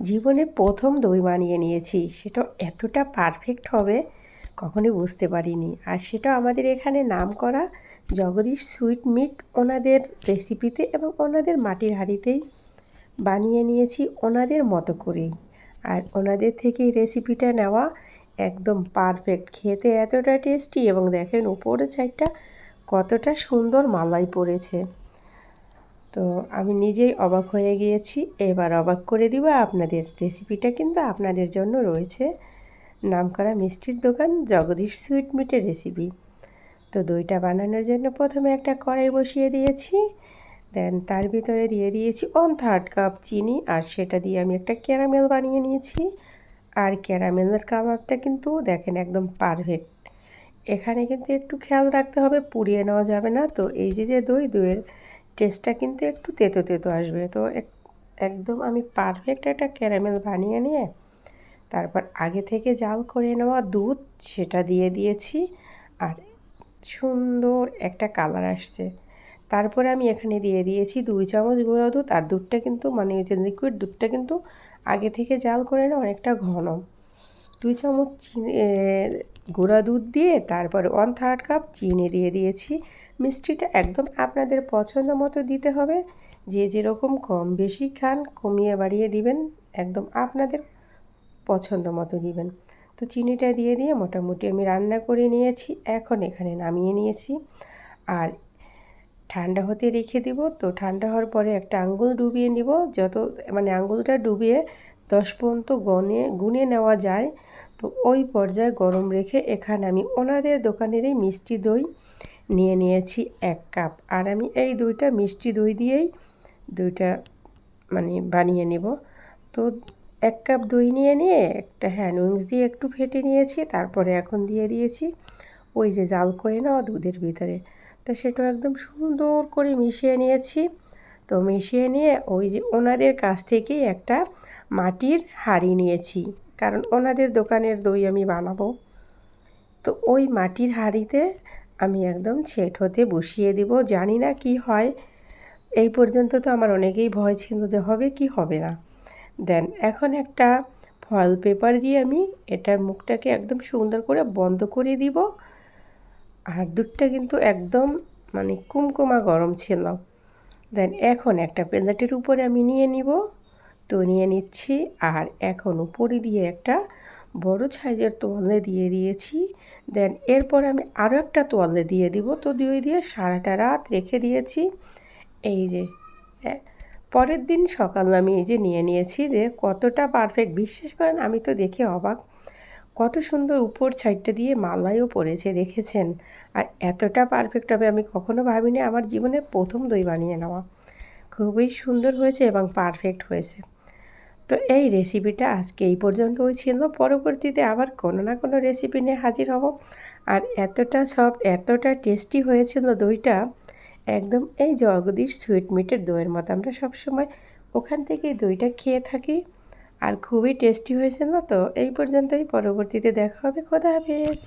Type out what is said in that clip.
জীবনে প্রথম দই বানিয়ে নিয়েছি। সেটা এতটা পারফেক্ট হবে, কখনোই বুঝতে পারিনি। আর সেটা আমাদের এখানে নাম করা জগদীশ সুইট মিট ওনাদের রেসিপিতে এবং ওনাদের মাটির হাঁড়িতেই বানিয়ে নিয়েছি ওনাদের মতো করেই। আর ওনাদের থেকেই রেসিপিটা নেওয়া একদম পারফেক্ট খেতে এতটা টেস্টি এবং দেখেন উপরের সাইডটা কতটা সুন্দর মালাই পড়েছে। তো আমি নিজেই অবাক হয়ে গিয়েছি। এবার অবাক করে দিব আপনাদের রেসিপিটা কিন্তু আপনাদের জন্য রয়েছে। নামকরা মিষ্টির দোকান জগদীশ সুইট মিটের রেসিপি তো দইটা বানানোর জন্য প্রথমে একটা কড়াই বসিয়ে দিয়েছি। দেন তার ভিতরে দিয়ে দিয়েছি ওয়ান থার্ড কাপ চিনি আর সেটা দিয়ে আমি একটা ক্যারামেল বানিয়ে নিয়েছি। আর ক্যারামেলের কালারটা কিন্তু দেখেন একদম পারফেক্ট এখানে কিন্তু একটু খেয়াল রাখতে হবে, পুড়িয়ে নেওয়া যাবে না। তো এই যে যে দই, দইয়ের টেস্টটা কিন্তু একটু তেতো তেতো আসবে। তো একদম আমি পারফেক্ট একটা ক্যারামেল বানিয়ে নিয়ে তারপর আগে থেকে জাল করে নেওয়া দুধ সেটা দিয়ে দিয়েছি আর সুন্দর একটা কালার আসছে। তারপরে আমি এখানে দিয়ে দিয়েছি দুই চামচ গুঁড়ো দুধ আর দুধটা কিন্তু মানে যে লিকুইড দুধটা কিন্তু আগে থেকে জাল করে না অনেকটা ঘন। দুই চামচ চিনি গুঁড়া দুধ দিয়ে তারপরে ওয়ান থার্ড কাপ চিনি দিয়ে দিয়েছি। মিষ্টিটা একদম আপনাদের পছন্দ মতো দিতে হবে। যে যেরকম কম বেশি খান, কমিয়ে বাড়িয়ে দিবেন, একদম আপনাদের পছন্দ মতো দিবেন। তো চিনিটা দিয়ে দিয়ে মোটামুটি আমি রান্না করে নিয়েছি, এখন এখানে নামিয়ে নিয়েছি। আর ঠান্ডা হতে রেখে দিব, তো ঠান্ডা হওয়ার পরে একটা আঙ্গুল ডুবিয়ে নিব। যত মানে আঙ্গুলটা ডুবিয়ে দশ পর্যন্ত গনে, গুনে নেওয়া যায় তো ওই পর্যায়ে গরম রেখে এখানে আমি ওনাদের দোকানেরই মিষ্টি দই নিয়ে নিয়েছি এক কাপ। আর আমি এই দুইটা মিষ্টি দই দিয়েই দুইটা মানে বানিয়ে নেব। তো এক কাপ দই নিয়ে নিয়ে একটা হ্যান্ড উইংস দিয়ে একটু ফেটে নিয়েছি, তারপরে এখন দিয়ে দিয়েছি ওই যে জাল করে নেওয়া দুধের ভিতরে। তো সেটা একদম সুন্দর করে মিশিয়ে নিয়েছি। তো মিশিয়ে নিয়ে ওই যে ওনাদের কাছ থেকেই একটা মাটির হাঁড়ি নিয়েছি। কারণ ওনাদের দোকানের দই আমি বানাবো। তো ওই মাটির হাঁড়িতে আমি একদম ছেট হতে বসিয়ে দিব। জানি না কি হয়। এই পর্যন্ত তো আমার অনেকেই ভয় ছিল যে হবে কি হবে না। দেন এখন একটা ফয়েল পেপার দিয়ে আমি এটার মুখটাকে একদম সুন্দর করে বন্ধ করে দিব। আর দুধটা কিন্তু একদম মানে কুমকুমা গরম ছিল। দেন এখন একটা প্লেটের উপরে আমি নিয়ে নিব। তো নিয়ে নিচ্ছি। আর এখন উপরে দিয়ে একটা বড় সাইজের তোয়ালে দিয়ে দিয়েছি। দেন এরপর আমি আরও একটা তোয়ালে দিয়ে দিব। তো দিয়ে দিয়ে সারাটা রাত রেখে দিয়েছি। এই যে পরের দিন সকাল আমি এই যে নিয়ে নিয়েছি যে কতটা পারফেক্ট বিশ্বাস করেন, আমি তো দেখে অবাক। কত সুন্দর উপর সাইডটা দিয়ে মালাইও পড়েছে, দেখেছেন? আর এতটা পারফেক্ট হবে আমি কখনো ভাবিনি। আমার জীবনের প্রথম দই বানিয়ে নেওয়া। খুবই সুন্দর হয়েছে এবং পারফেক্ট হয়েছে। তো এই রেসিপিটা আজকে এই পর্যন্তই ছিল পরবর্তীতে আবার কোনো না কোনো রেসিপি নিয়ে হাজির হব। আর এতটা সব এতটা টেস্টি হয়েছিল দইটা। একদম এই জগদীশ সুইট মিটের দইয়ের মতো। আমরা সবসময় ওখান থেকেই দইটা খেয়ে থাকি। আর খুবই টেস্টি হয়েছিল তো। এই পর্যন্তই। পরবর্তীতে দেখা হবে। খোদা হাফেজ।